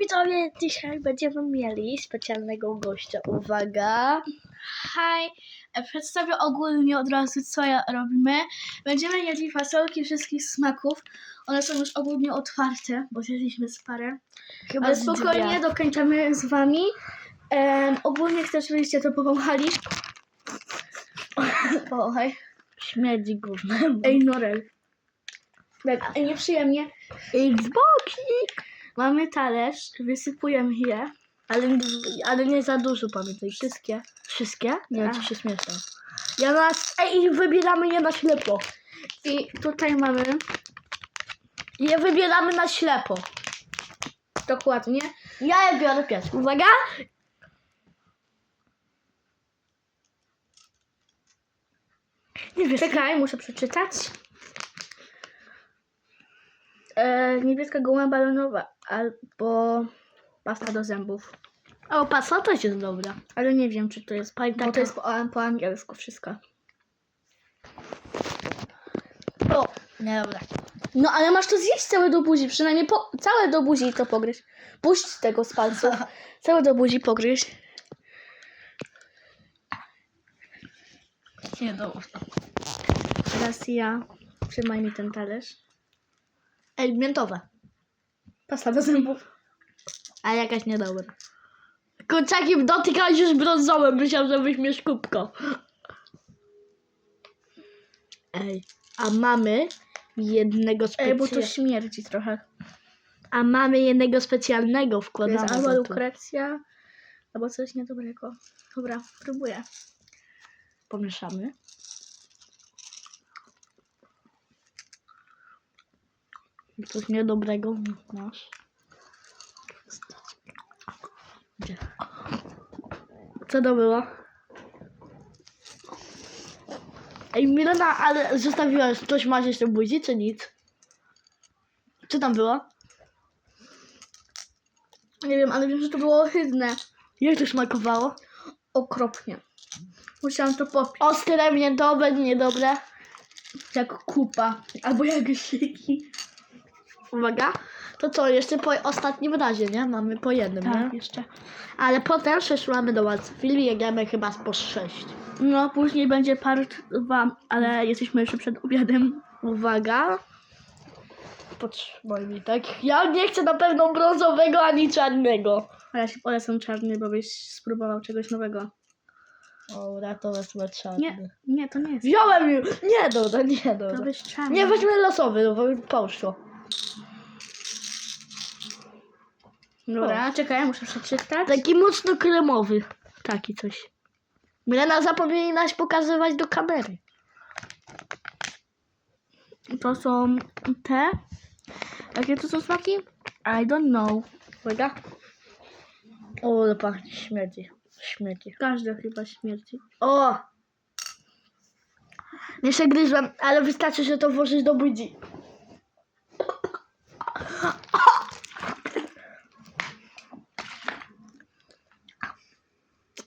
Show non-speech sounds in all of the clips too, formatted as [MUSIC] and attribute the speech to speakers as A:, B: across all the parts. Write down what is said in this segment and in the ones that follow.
A: widzowie, dzisiaj będziemy mieli specjalnego gościa. Uwaga!
B: Hi, e, przedstawię ogólnie od razu, co ja robimy. Będziemy jedli fasolki wszystkich smaków. One są już ogólnie otwarte, bo zjedliśmy z parę.
A: Chyba
B: Ale spokojnie
A: drzwi.
B: dokończymy z wami. Em, ogólnie chcę, żebyście to powąchali. [LAUGHS] Powąchaj.
A: Śmierdzi gównem.
B: Ej, Norel. Tak, nieprzyjemnie.
A: Xboxik!
B: Mamy talerz, wysypujemy je.
A: Ale, ale nie za dużo, pamiętaj.
B: Wszystkie.
A: Wszystkie? Nie wiem,
B: Tak.
A: czy się śmieszą. Ja nas... Ej, i wybieramy je na ślepo.
B: I tutaj mamy
A: Je wybieramy na ślepo.
B: dokładnie.
A: Ja je biorę pierwszy. Uwaga! Nie wiesz,
B: Czekaj, muszę przeczytać. E, niebieska guma balonowa albo pasta do zębów.
A: O, pasa też jest dobra.
B: Ale nie wiem, czy to jest, bo
A: Taka-
B: to jest po, po angielsku wszystko.
A: O, nie dobra.
B: No ale masz to zjeść całe do buzi, przynajmniej po, całe do buzi to pogryź. Puść z tego z palców. [LAUGHS] całe do buzi pogryź.
A: Nie dobra.
B: Teraz ja. Trzymaj mi ten talerz.
A: Ej, miętowe.
B: Pasta do zębów.
A: A jakaś niedobra. Kurczakiem dotykałeś już brązowym, myślał, że weźmiesz kubko. Ej, a mamy jednego
B: Ej, bo to
A: specjalnego.
B: śmierdzi trochę.
A: A mamy jednego specjalnego
B: To
A: wkładamy.
B: jest albo
A: za to.
B: lukrecja, albo coś niedobrego. Dobra, próbuję.
A: Pomieszamy. Coś niedobrego masz. Gdzie? Co to było? Ej, Milena, ale zostawiłaś, coś masz jeszcze buzi, czy nic? Co tam było?
B: Nie wiem, ale wiem, że to było ohydne.
A: Jak to smakowało?
B: Okropnie. Musiałam to popić.
A: Ostre, miętowe, niedobre.
B: Jak kupa. Albo jak szyki.
A: Uwaga. To co, jeszcze po ostatnim razie, nie? Mamy po jednym,
B: Tak,
A: nie?
B: jeszcze.
A: Ale potem przeszłamy do Łatwili i jedziemy chyba z po sześć.
B: No, później będzie part 2, ale jesteśmy jeszcze przed obiadem.
A: Uwaga. Potrzymaj mi, tak? Ja nie chcę na pewno brązowego ani czarnego.
B: A ja ci polecam czarny, bo byś spróbował czegoś nowego.
A: Dobra, to wezmę czarny.
B: Nie, nie, to nie jest.
A: Wziąłem już! Nie, dobra, nie,
B: To
A: dobra.
B: byś czarny.
A: Nie, weźmy losowy, no bo to.
B: Dobra, czekaj, muszę przeczytać.
A: Taki mocno kremowy. Taki coś. Milena zapomniałaś pokazywać do kamery.
B: To są te. Jakie to są smaki? I don't know.
A: Uwaga. O, ale pachnie śmierdzi. Śmierdzi.
B: Każdy chyba śmierci.
A: O! Nie przegryzłem, ale wystarczy, że to włożyć do budzi.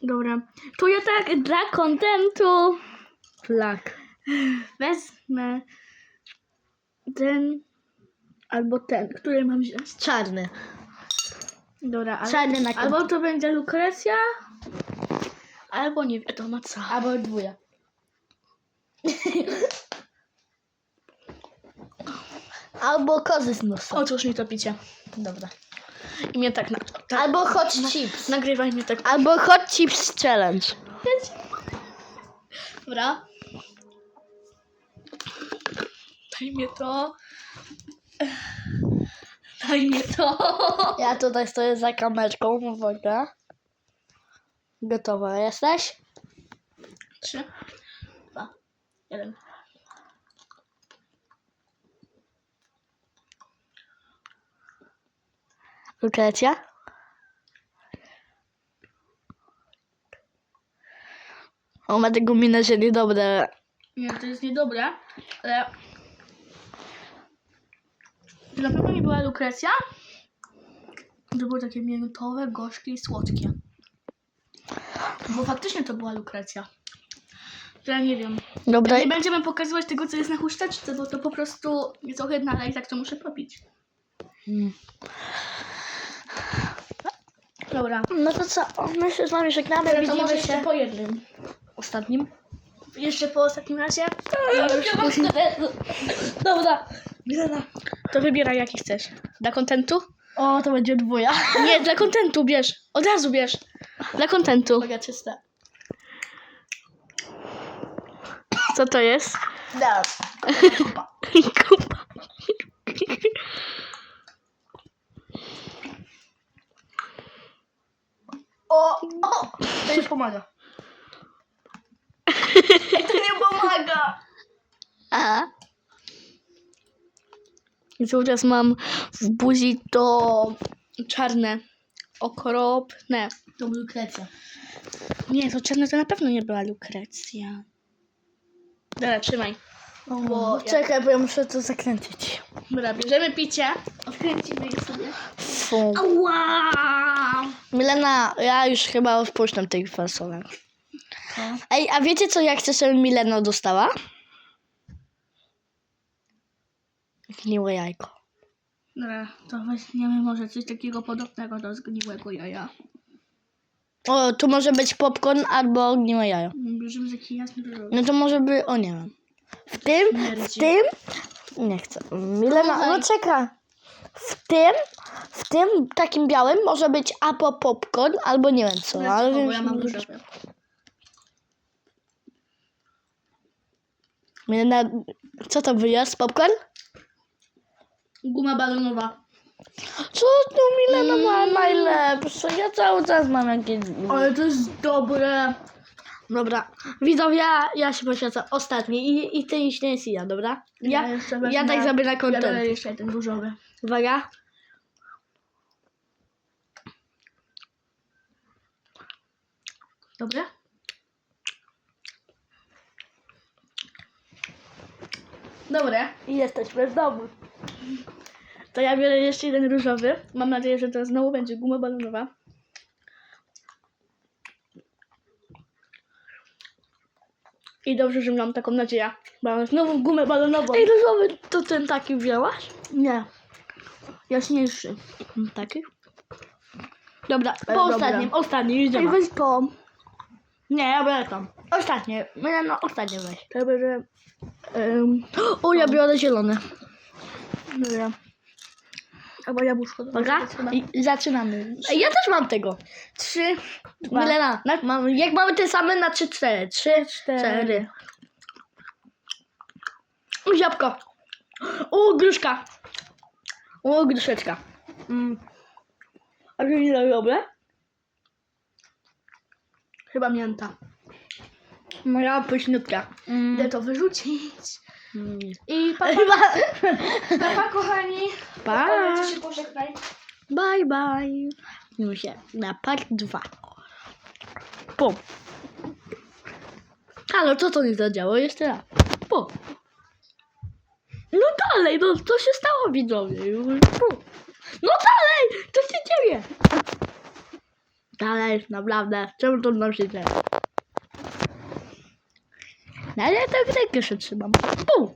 B: Dobra. To ja tak dla kontentu
A: Flak.
B: wezmę ten albo ten, który mam wziąć.
A: Czarny.
B: Dobra, ale,
A: Czarny na
B: albo to będzie lukrecja, albo nie wiadomo co.
A: Albo dwóje. [LAUGHS] Albo kozy z nosa.
B: Otwórz mi to picie.
A: Dobra.
B: I mnie tak na... Tak,
A: Albo hot chips.
B: nagrywaj mnie tak.
A: Albo hot chips challenge.
B: Dobra. Daj mnie to. Daj mnie to.
A: Ja tutaj stoję za kamerką, uwaga. Gotowa jesteś?
B: Trzy, dwa, jeden.
A: Lukrecja? O, ma tego minę, że niedobre.
B: Nie, to jest niedobre, ale... Na pewno nie była lukrecja. To były takie miętowe, gorzkie i słodkie. Bo faktycznie to była lukrecja. Ja nie wiem.
A: Dobra,
B: Nie będziemy pokazywać tego, co jest na chuśteczce, bo to po prostu jest ohydne, ale i tak to muszę popić.
A: Mm.
B: Dobra.
A: No to co? My się z wami żegnamy.
B: Dobra, to
A: Widzimy
B: może jeszcze
A: się
B: po jednym.
A: ostatnim.
B: Jeszcze po ostatnim razie.
A: Dobra. Milena.
B: To wybieraj jaki chcesz. Dla kontentu?
A: O, to będzie dwuja.
B: Nie, dla kontentu bierz. Od razu bierz. Dla kontentu.
A: Uwaga, czyste.
B: Co to jest?
A: Teraz. [LAUGHS]
B: Kupa.
A: O, o! To już pomaga. Ej, to nie pomaga.
B: A. I cały czas mam w buzi to czarne. Okropne.
A: To był Krecja.
B: Nie, to czarne to na pewno nie była lukrecja. Dobra, trzymaj.
A: Bo Czekaj, bo ja muszę to zakręcić.
B: Dobra, bierzemy picie. Odkręcimy je sobie.
A: Fu.
B: Ała!
A: Milena, ja już chyba odpuszczam tej fasolę. Ej, a wiecie co ja chcę, żeby Milena dostała? Gniłe jajko.
B: Dobra, to weźmiemy może coś takiego podobnego do zgniłego jaja.
A: O, tu może być popcorn albo gniłe jajo.
B: Bierzemy taki jasny.
A: No to może by, o nie wiem. W tym, w tym, nie chcę. Milena, no
B: Dawaj.
A: czeka. W tym, w tym takim białym może być albo popcorn, albo nie wiem co, ale
B: o, bo
A: wiem,
B: ja mam różowy.
A: Milena, co to wyjazd? Popcorn?
B: Guma balonowa.
A: Co tu Milena ma najlepsze? Ja cały czas mam jakieś...
B: Ale to jest dobre.
A: Dobra, widzowie, ja się poświęcam ostatni i, i ty iść nie jest ja, dobra? Ja, ja,
B: wezmę-
A: tak zrobię na
B: Ja biorę
A: content.
B: jeszcze ten różowy.
A: Uwaga.
B: Dobre? Dobre.
A: I jesteśmy w domu.
B: To ja biorę jeszcze jeden różowy. Mam nadzieję, że to znowu będzie guma balonowa. I dobrze, że mam taką nadzieję. Bo mam znowu gumę balonową.
A: Ej, różowy, to ten taki wzięłaś?
B: Nie. Jaśniejszy.
A: Taki? Dobra, po
B: dobra.
A: ostatnim, ostatni, idziemy.
B: weź to.
A: Nie, ja biorę tam. Ostatnie, no, no ostatnie weź.
B: To ja biorę... Um,
A: O, ja biorę zielony.
B: dobra. Albo jabłuszko.
A: I zaczynamy. Ja też mam tego. Trzy, Milena, na, mam, jak mamy te same na trzy, cztery. Trzy, cztery. O, Jabłko. O, gruszka. O, gruszeczka. Mm. A to nie dobre?
B: Chyba mięta.
A: Moja pyszniutka. Mm.
B: Idę to wyrzucić. I papa, papa [LAUGHS] kochani.
A: Pa.
B: Powiedz się pożegnaj.
A: Bye, bye. Widzimy się na part dwa. Pum. Halo, co to nie zadziało? Jeszcze raz. Pum. No dalej, no co się stało widzowie? Pum. No dalej, co się dzieje? Dalej, naprawdę, czemu to nam się dzieje? No ale tak rękę się trzymam. Pum.